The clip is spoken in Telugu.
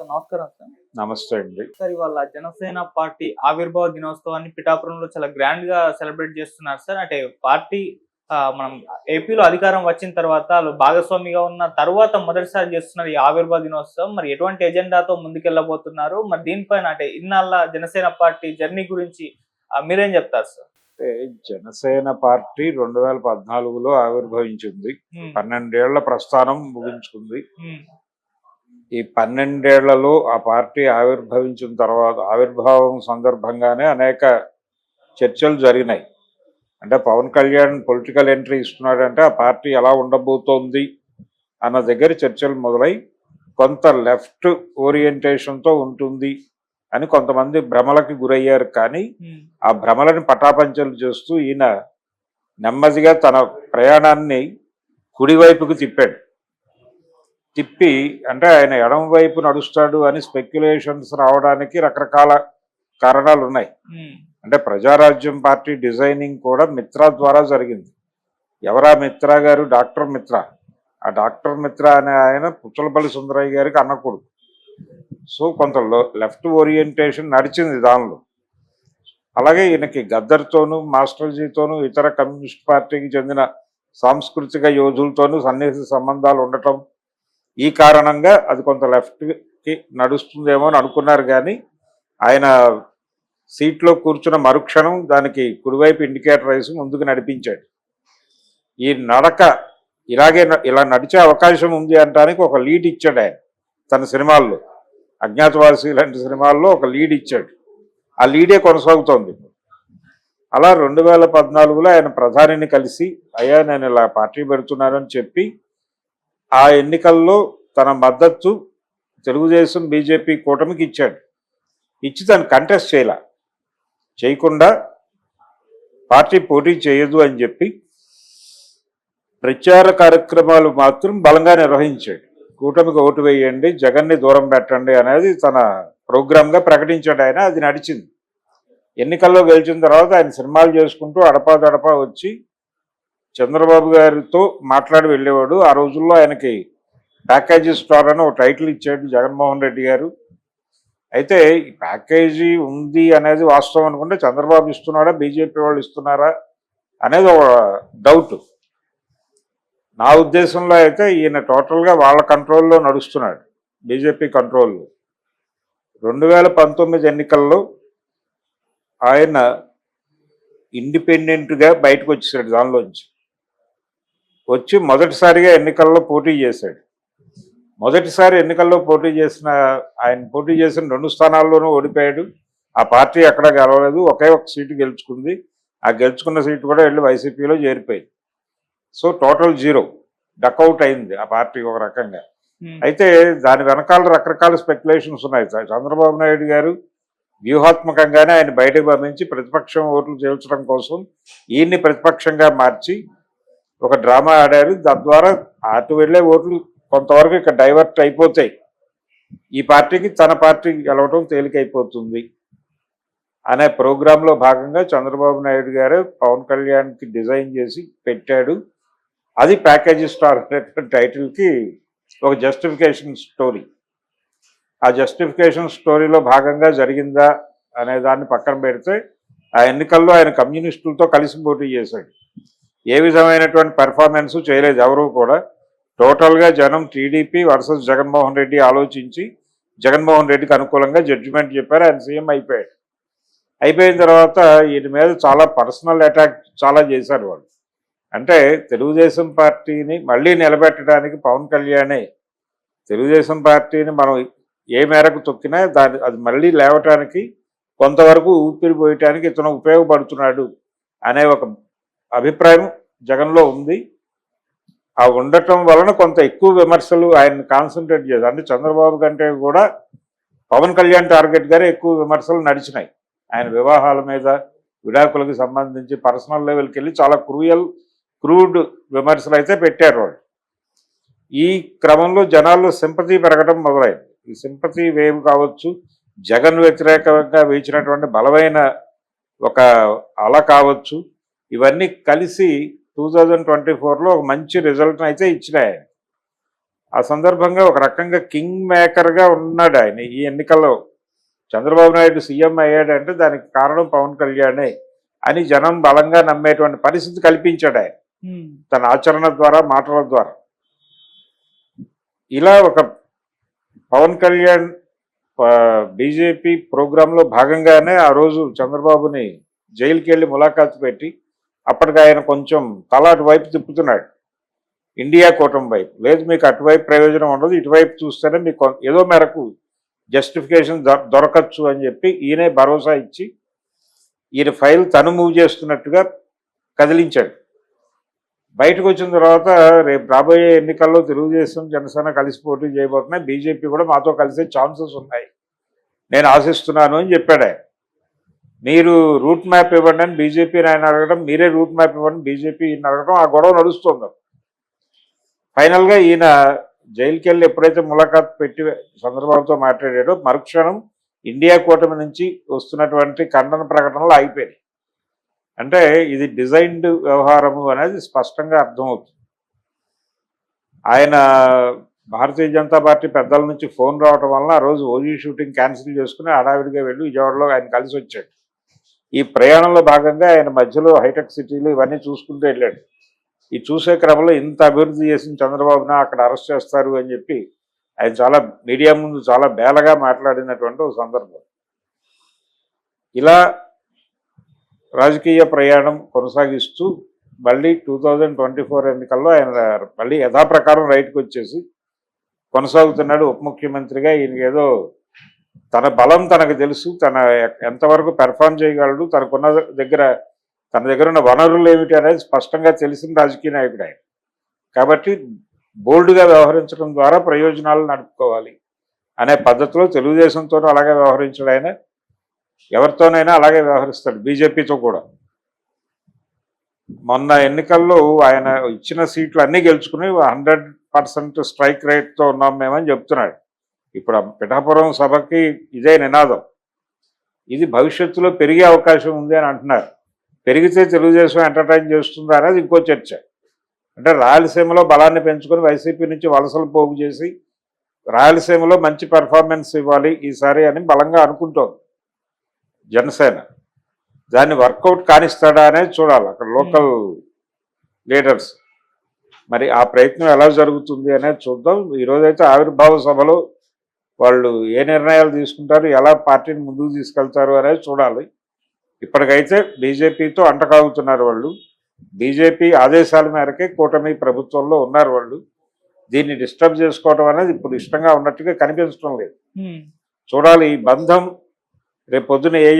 సార్ నమస్కారం సార్. నమస్తే అండి. సార్ ఇవాళ జనసేన పార్టీ ఆవిర్భావ దినోత్సవాన్ని పిఠాపురంలో చాలా గ్రాండ్గా సెలబ్రేట్ చేస్తున్నారు సార్. అంటే పార్టీ మనం ఏపీలో అధికారం వచ్చిన తర్వాత వాళ్ళు భాగస్వామిగా ఉన్న తర్వాత మొదటిసారి చేస్తున్నారు ఈ ఆవిర్భావ దినోత్సవం మరి ఎటువంటి ఎజెండాతో ముందుకెళ్ళబోతున్నారు? మరి దీనిపైన అంటే ఇన్నాళ్ళ జనసేన పార్టీ జర్నీ గురించి మీరేం చెప్తారు సార్? జనసేన పార్టీ రెండు వేల పద్నాలుగులో ఆవిర్భవించింది. పన్నెండేళ్ళ ప్రస్థానం ముగించుకుంది. ఈ పన్నెండేళ్ళలో ఆ పార్టీ ఆవిర్భవించిన తర్వాత ఆవిర్భావం సందర్భంగానే అనేక చర్చలు జరిగినాయి. అంటే పవన్ కళ్యాణ్ పొలిటికల్ ఎంట్రీ ఇస్తున్నాడంటే ఆ పార్టీ ఎలా ఉండబోతోంది అన్న దగ్గర చర్చలు మొదలై కొంత లెఫ్ట్ ఓరియంటేషన్తో ఉంటుంది అని కొంతమంది భ్రమలకి గురయ్యారు. కానీ ఉమ్, ఆ భ్రమలను పటాపంచలు చేస్తూ ఈయన నెమ్మదిగా తన ప్రయాణాన్ని కుడివైపుకు తిప్పాడు. తిప్పి అంటే ఆయన ఎడమ వైపు నడుస్తాడు అని స్పెక్యులేషన్స్ రావడానికి రకరకాల కారణాలు ఉన్నాయి. అంటే ప్రజారాజ్యం పార్టీ డిజైనింగ్ కూడా మిత్రా ద్వారా జరిగింది. ఎవరా మిత్రా గారు? డాక్టర్ మిత్రా. ఆ డాక్టర్ మిత్రా అనే ఆయన పుచ్చలపల్లి సుందరయ్య గారికి అన్న కొడుకు సో కొంత లెఫ్ట్ ఓరియంటేషన్ నడిచింది దానిలో. అలాగే ఈయనకి గద్దర్తోనూ మాస్టర్జీతోనూ ఇతర కమ్యూనిస్ట్ పార్టీకి చెందిన సాంస్కృతిక యోధులతోనూ సన్నిహిత సంబంధాలు ఉండటం ఈ కారణంగా అది కొంత లెఫ్ట్కి నడుస్తుందేమో అని అనుకున్నారు కానీ ఆయన సీట్లో కూర్చున్న మరుక్షణం దానికి కుడివైపు ఇండికేటర్ వేసి ముందుకు నడిపించాడు. ఈ నడక ఇలాగే ఇలా నడిచే అవకాశం ఉంది అంటానికి ఒక లీడ్ ఇచ్చాడు ఆయన తన సినిమాల్లో. అజ్ఞాతవాసి లాంటి సినిమాల్లో ఒక లీడ్ ఇచ్చాడు. ఆ లీడే కొనసాగుతోంది. అలా రెండు వేల పద్నాలుగులో ఆయన ప్రధానిని కలిసి అయ్యా నేను ఇలా పార్టీ పెడుతున్నానని చెప్పి ఆ ఎన్నికల్లో తన మద్దతు తెలుగుదేశం బీజేపీ కూటమికి ఇచ్చాడు. ఇచ్చి తను కంటెస్ట్ చేయలే. చేయకుండా పార్టీ పోటీ చేయదు అని చెప్పి ప్రచార కార్యక్రమాలు మాత్రం బలంగా నిర్వహించాడు. కూటమికి ఓటు వేయండి జగన్ని దూరం పెట్టండి అనేది తన ప్రోగ్రామ్గా ప్రకటించాడు ఆయన అది నడిచింది. ఎన్నికల్లో గెలిచిన తర్వాత ఆయన సినిమాలు చేసుకుంటూ అడపా దడపా వచ్చి చంద్రబాబు గారితో మాట్లాడి వెళ్ళేవాడు. ఆ రోజుల్లో ఆయనకి ప్యాకేజీ స్టార్ అని ఒక టైటిల్ ఇచ్చాడు జగన్మోహన్ రెడ్డి గారు. అయితే ఈ ప్యాకేజీ ఉంది అనేది వాస్తవం అనుకుంటే చంద్రబాబు ఇస్తున్నాడా బీజేపీ వాళ్ళు ఇస్తున్నారా అనేది ఒక డౌట్. నా ఉద్దేశంలో అయితే ఈయన టోటల్గా వాళ్ళ కంట్రోల్లో నడుస్తున్నాడు బీజేపీ కంట్రోల్లో. రెండు వేల పంతొమ్మిది ఎన్నికల్లో ఆయన ఇండిపెండెంట్గా బయటకు వచ్చేసాడు దానిలోంచి. వచ్చి మొదటిసారిగా ఎన్నికల్లో పోటీ చేశాడు. మొదటిసారి ఎన్నికల్లో పోటీ చేసిన ఆయన పోటీ చేసిన రెండు స్థానాల్లోనూ ఓడిపోయాడు. ఆ పార్టీ ఎక్కడ గెలవలేదు. ఒకే ఒక సీటు గెలుచుకుంది. ఆ గెలుచుకున్న సీటు కూడా వెళ్ళి వైసీపీలో చేరిపోయింది. So total zero. Duck out అయింది ఆ పార్టీ ఒక రకంగా. ఉమ్, అయితే దాని వెనకాల రకరకాల స్పెక్యులేషన్స్ ఉన్నాయి. చంద్రబాబు నాయుడు గారు వ్యూహాత్మకంగానే ఆయన బయటకు పంపించి ప్రతిపక్షం ఓట్లు చేల్చడం కోసం ఈయన్ని ప్రతిపక్షంగా మార్చి ఒక డ్రామా ఆడారు. తద్వారా అటు వెళ్ళే ఓట్లు కొంతవరకు ఇక్కడ డైవర్ట్ అయిపోతాయి. ఈ పార్టీకి తన పార్టీకి గెలవటం తేలికైపోతుంది అనే ప్రోగ్రాంలో భాగంగా చంద్రబాబు నాయుడు గారు పవన్ కళ్యాణ్కి డిజైన్ చేసి పెట్టాడు. అది ప్యాకేజీ స్టార్ అనేటువంటి టైటిల్కి ఒక జస్టిఫికేషన్ స్టోరీ. ఆ జస్టిఫికేషన్ స్టోరీలో భాగంగా జరిగిందా అనే దాన్ని పక్కన పెడితే ఆ ఎన్నికల్లో ఆయన కమ్యూనిస్టులతో కలిసి పోటీ చేశాడు. ఏ విధమైనటువంటి పెర్ఫార్మెన్స్ చేయలేదు ఎవరు కూడా. టోటల్గా జనం టీడీపీ వర్సెస్ జగన్మోహన్ రెడ్డి ఆలోచించి జగన్మోహన్ రెడ్డికి అనుకూలంగా జడ్జిమెంట్ చెప్పారు ఆయన సీఎం అయిపోయాడు. అయిపోయిన తర్వాత వీటి మీద చాలా పర్సనల్ అటాక్ చాలా చేశారు వాళ్ళు. అంటే తెలుగుదేశం పార్టీని మళ్ళీ నిలబెట్టడానికి పవన్ కళ్యాణే తెలుగుదేశం పార్టీని మనం ఏ మేరకు తొక్కినా దాని అది మళ్ళీ లేవటానికి కొంతవరకు ఊపిరి పోయటానికి ఇతను ఉపయోగపడుతున్నాడు అనే ఒక అభిప్రాయం జగన్లో ఉంది. ఆ ఉండటం వలన కొంత ఎక్కువ విమర్శలు ఆయన కాన్సన్ట్రేట్ చేశారు. అంటే చంద్రబాబు కంటే కూడా పవన్ కళ్యాణ్ టార్గెట్ గారే ఎక్కువ విమర్శలు నడిచినాయి. ఆయన వివాహాల మీద విడాకులకు సంబంధించి పర్సనల్ లెవెల్కి వెళ్ళి చాలా క్రూయల్ క్రూడ్ విమర్శలు అయితే పెట్టారు వాళ్ళు. ఈ క్రమంలో జనాల్లో సింపతి పెరగడం మొదలైంది. ఈ సింపతి వేవ్ కావచ్చు జగన్ వ్యతిరేకంగా వేచినటువంటి బలమైన ఒక అల కావచ్చు ఇవన్నీ కలిసి టూ థౌజండ్ ట్వంటీ ఫోర్లో ఒక మంచి రిజల్ట్ని అయితే ఇచ్చినాయి. ఆ సందర్భంగా ఒక రకంగా కింగ్ మేకర్గా ఉన్నాడు ఆయన ఈ ఎన్నికల్లో. చంద్రబాబు నాయుడు సీఎం అయ్యాడంటే దానికి కారణం పవన్ కళ్యాణే అని జనం బలంగా నమ్మేటువంటి పరిస్థితి కల్పించాడు ఆయన. తన ఆచరణ ద్వారా మాటల ద్వారా. ఇలా ఒక పవన్ కళ్యాణ్ బీజేపీ ప్రోగ్రాంలో భాగంగానే ఆ రోజు చంద్రబాబుని జైలుకి వెళ్ళి ములాఖాతు పెట్టి అప్పటికి ఆయన కొంచెం తల అటువైపు తిప్పుతున్నాడు. ఇండియా కూటమి వైపు. లేదు మీకు అటువైపు ప్రయోజనం ఉండదు ఇటువైపు చూస్తేనే మీకు ఏదో మేరకు జస్టిఫికేషన్ దొరకచ్చు అని చెప్పి ఈయనే భరోసా ఇచ్చి ఈయన ఫైల్ తను మూవ్ చేస్తున్నట్టుగా కదిలించాడు. బయటకు వచ్చిన తర్వాత రేపు రాబోయే ఎన్నికల్లో తెలుగుదేశం జనసేన కలిసి పోటీ చేయబోతున్నాయి. బీజేపీ కూడా మాతో కలిసే ఛాన్సెస్ ఉన్నాయి. నేను ఆశిస్తున్నాను అని చెప్పాడు ఆయన. మీరు రూట్ మ్యాప్ ఇవ్వండి అని బీజేపీని ఆయన అడగడం మీరే రూట్ మ్యాప్ ఇవ్వండి బీజేపీ ఈయన అడగడం ఆ గొడవ నడుస్తుంది. ఫైనల్గా ఈయన జైలుకి వెళ్ళి ఎప్పుడైతే ములాఖాత్ పెట్టి చంద్రబాబుతో మాట్లాడాడో మరుక్షణం ఇండియా కూటమి నుంచి వస్తున్నటువంటి ఖండన ప్రకటనలు ఆగిపోయాయి అంటే ఇది డిజైన్డ్ వ్యవహారము అనేది స్పష్టంగా అర్థమవుతుంది. ఆయన భారతీయ జనతా పార్టీ పెద్దల నుంచి ఫోన్ రావడం వలన ఆ రోజు ఓజీ షూటింగ్ క్యాన్సిల్ చేసుకుని హడావిడిగా వెళ్ళి విజయవాడలో ఆయన కలిసి వచ్చాడు. ఈ ప్రయాణంలో భాగంగా ఆయన మధ్యలో హైటెక్ సిటీలు ఇవన్నీ చూసుకుంటూ వెళ్ళాడు. ఈ చూసే క్రమంలో ఇంత అభివృద్ధి చేసిన చంద్రబాబున అక్కడ అరెస్ట్ చేస్తారు అని చెప్పి ఆయన చాలా మీడియా ముందు చాలా బేలగా మాట్లాడినటువంటి ఒక సందర్భం. ఇలా రాజకీయ ప్రయాణం కొనసాగిస్తూ మళ్ళీ టూ థౌజండ్ ట్వంటీ ఫోర్ ఎన్నికల్లో ఆయన మళ్ళీ యథాప్రకారం రైట్కి వచ్చేసి కొనసాగుతున్నాడు. ఉప ముఖ్యమంత్రిగా ఈయన ఏదో తన బలం తనకు తెలుసు తన ఎంతవరకు పెర్ఫామ్ చేయగలడు తనకున్న దగ్గర తన దగ్గర ఉన్న వనరులు ఏమిటి అనేది స్పష్టంగా తెలిసిన రాజకీయ నాయకుడు ఆయన. కాబట్టి బోల్డ్గా వ్యవహరించడం ద్వారా ప్రయోజనాలు నడుపుకోవాలి అనే పద్ధతిలో తెలుగుదేశంతోనూ అలాగే వ్యవహరించాడు ఆయన. ఎవరితోనైనా అలాగే వ్యవహరిస్తాడు బీజేపీతో కూడా. మొన్న ఎన్నికల్లో ఆయన ఇచ్చిన సీట్లు అన్నీ గెలుచుకుని హండ్రెడ్ పర్సెంట్ స్ట్రైక్ రేట్తో ఉన్నాం మేమని చెప్తున్నాడు. ఇప్పుడు పిఠాపురం సభకి ఇదే నినాదం. ఇది భవిష్యత్తులో పెరిగే అవకాశం ఉంది అని అంటున్నారు. పెరిగితే తెలుగుదేశం ఎంటర్టైన్ చేస్తుందా అనేది ఇంకో చర్చ. అంటే రాయలసీమలో బలాన్ని పెంచుకొని వైసీపీ నుంచి వలసలు పోగు చేసి రాయలసీమలో మంచి పెర్ఫార్మెన్స్ ఇవ్వాలి ఈసారి అని బలంగా అనుకుంటోంది జనసేన. దాన్ని వర్కౌట్ కానిస్తాడా అనేది చూడాలి అక్కడ లోకల్ లీడర్స్ మరి ఆ ప్రయత్నం ఎలా జరుగుతుంది అనేది చూద్దాం. ఈరోజైతే ఆవిర్భావ సభలో వాళ్ళు ఏ నిర్ణయాలు తీసుకుంటారు ఎలా పార్టీని ముందుకు తీసుకెళ్తారు అనేది చూడాలి. ఇప్పటికైతే బీజేపీతో అంటకాగుతున్నారు వాళ్ళు. బీజేపీ ఆదేశాల మేరకే కూటమి ప్రభుత్వంలో ఉన్నారు వాళ్ళు. దీన్ని డిస్టర్బ్ చేసుకోవడం అనేది ఇప్పుడు ఇష్టంగా ఉన్నట్టుగా కనిపించడం లేదు. చూడాలి ఈ బంధం రేపు పొద్దున ఏ ఏ